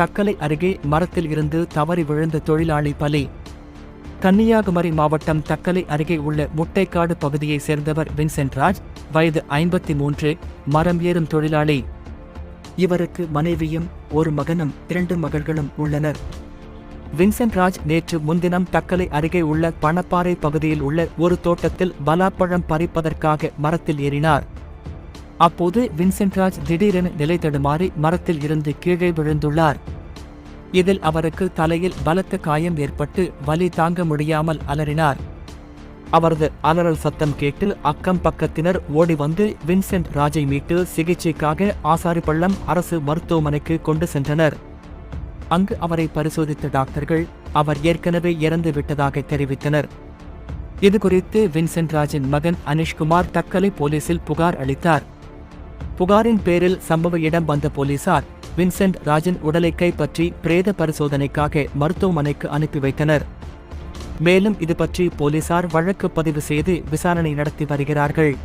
தக்கலை அருகே மரத்தில் இருந்து தவறி விழுந்த தொழிலாளி பலி. கன்னியாகுமரி மாவட்டம் தக்கலை அருகே உள்ள முட்டைக்காடு பகுதியைச் சேர்ந்தவர் வின்சென்ட் ராஜ் வயது ஐம்பத்தி மூன்று மரம் ஏறும் தொழிலாளி. இவருக்கு மனைவியும் ஒரு மகனும் இரண்டு மகள்களும் உள்ளனர். வின்சென்ட் ராஜ் நேற்று முன்தினம் தக்கலை அருகே உள்ள பணப்பாறை பகுதியில் உள்ள ஒரு தோட்டத்தில் பலாப்பழம் பறிப்பதற்காக மரத்தில் ஏறினார். அப்போது வின்சென்ட் ராஜ் திடீரென நிலை தடுமாறி மரத்தில் இருந்து கீழே விழுந்துள்ளார். இதில் அவருக்கு தலையில் பலத்த காயம் ஏற்பட்டு வலி தாங்க முடியாமல் அலறினார். அவரது அலறல் சத்தம் கேட்டு அக்கம் பக்கத்தினர் ஓடி வந்து வின்சென்ட் ராஜை மீட்டு சிகிச்சைக்காக ஆசாரிப்பள்ளம் அரசு மருத்துவமனைக்கு கொண்டு சென்றனர். அங்கு அவரை பரிசோதித்த டாக்டர்கள் அவர் ஏற்கனவே இறந்து விட்டதாக தெரிவித்தனர். இதுகுறித்து வின்சென்ட் ராஜின் மகன் அனிஷ்குமார் தக்கலை போலீசில் புகார் அளித்தார். புகாரின் பேரில் சம்பவ இடம் வந்த போலீசார் வின்சென்ட் ராஜன் உடலை கைப்பற்றி பிரேத பரிசோதனைக்காக மருத்துவமனைக்கு அனுப்பி வைத்தனர். மேலும் இது பற்றி போலீசார் வழக்கு பதிவு செய்து விசாரணை நடத்தி வருகிறார்கள்.